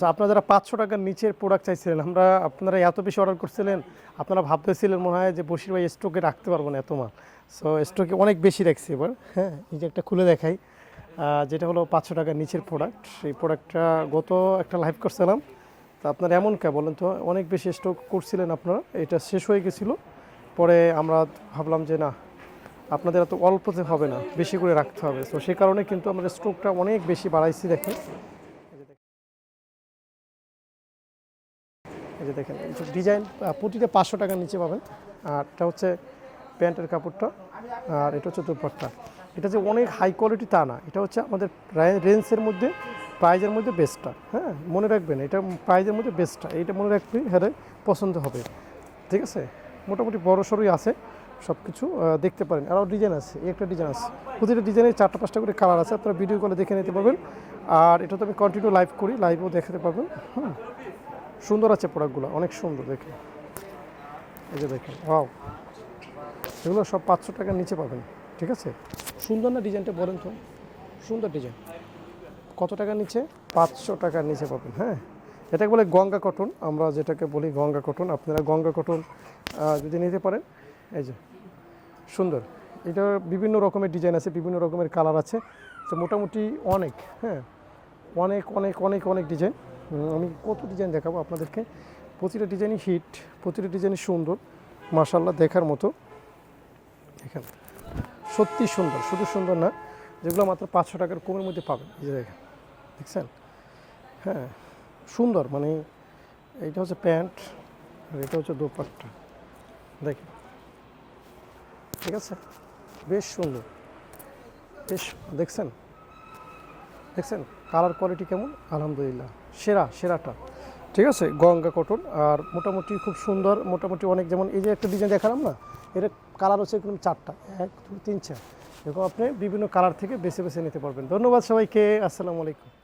আচ্ছা আপনারা যারা পাঁচশো টাকার নিচের প্রোডাক্ট চাইছিলেন, আমরা আপনারা এত বেশি অর্ডার করছিলেন, আপনারা ভাবতেছিলেন মনে হয় যে বসির ভাই স্টকে রাখতে পারব না এত মাল। সো স্টকে অনেক বেশি রাখছি এবার হ্যাঁ? এই যে একটা খুলে দেখাই। যেটা হলো পাঁচশো টাকার নিচের প্রোডাক্ট সেই প্রোডাক্টটা গত একটা লাইভ করছিলাম। তা আপনারা এমন কে বলেন তো? অনেক বেশি স্টক করছিলেন আপনারা। এটা শেষ হয়ে গেছিল। পরে আমরা ভাবলাম যে না, আপনাদের এত অল্পতে হবে না, বেশি করে রাখতে হবে। তো সেই কারণে কিন্তু আমরা স্টকটা অনেক বেশি বাড়াইছি দেখেন। এই যে দেখেন ডিজাইন প্রতিটা পাঁচশো টাকার নিচে পাবেন। আর এটা হচ্ছে প্যান্টের কাপড়টা, আর এটা হচ্ছে দুপাট্টা। এটা যে অনেক হাই কোয়ালিটি তা না, এটা হচ্ছে আমাদের রেঞ্জের মধ্যে, প্রাইজের মধ্যে বেস্টটা হ্যাঁ? মনে রাখবেন, এটা প্রাইজের মধ্যে বেস্টটা এটা মনে রাখবেন হ্যাঁ পছন্দ হবে। ঠিক আছে? মোটামুটি বড় সড়ই আছে সব কিছু দেখতে পারেন। আরও ডিজাইন আছে একটা ডিজাইন আছে। প্রতিটা ডিজাইনের চারটা পাঁচটা করে কালার আছে, আপনারা ভিডিও কলে দেখে নিতে পারবেন। আর এটা তো আমি কন্টিনিউ লাইভ করি লাইভও দেখাতে পারবেন, হুম? সুন্দর আছে প্রোডাক্টগুলো অনেক সুন্দর দেখে এই যে দেখেন ওয়াও এগুলো সব পাঁচশো টাকার নিচে পাবেন, ঠিক আছে? সুন্দর না ডিজাইনটা বলেন তো? সুন্দর ডিজাইন। কত টাকার নিচে? পাঁচশো টাকার নিচে পাবেন হ্যাঁ? এটাকে বলে গঙ্গা কটন, আমরা যেটাকে বলি গঙ্গা কটন। আপনারা গঙ্গা কটন যদি নিতে পারেন, এই যে, সুন্দর। এটা বিভিন্ন রকমের ডিজাইন আছে, বিভিন্ন রকমের কালার আছে। তো মোটামুটি অনেক হ্যাঁ? অনেক অনেক অনেক অনেক ডিজাইন। আমি কত ডিজাইন দেখাবো আপনাদেরকে? প্রতিটা ডিজাইনই হিট প্রতিটা ডিজাইনই সুন্দর মার্শাল্লাহ দেখার মতো। দেখেন সত্যি সুন্দর, শুধু সুন্দর না, যেগুলো মাত্র পাঁচশো টাকার কমের মধ্যে পাবেন। এই যে দেখেন, দেখছেন? হ্যাঁ সুন্দর মানে এইটা হচ্ছে প্যান্ট আর এটা হচ্ছে দোপাট্টা। দেখেন, ঠিক আছে? বেশ সুন্দর, বেশ, দেখছেন? দেখছেন? কালার কোয়ালিটি কেমন? আলহামদুলিল্লাহ। সেরা, সেরাটা। ঠিক আছে? গঙ্গা কটন। আর মোটামুটি খুব সুন্দর, মোটামুটি অনেক যেমন এই যে একটা ডিজাইন দেখালাম না, এর কালার হচ্ছে এরকম চারটা, এক, দুই, তিন, চার। এরকম আপনি বিভিন্ন কালার থেকে বেছে বেছে নিতে পারবেন। ধন্যবাদ সবাইকে। আসসালামু আলাইকুম।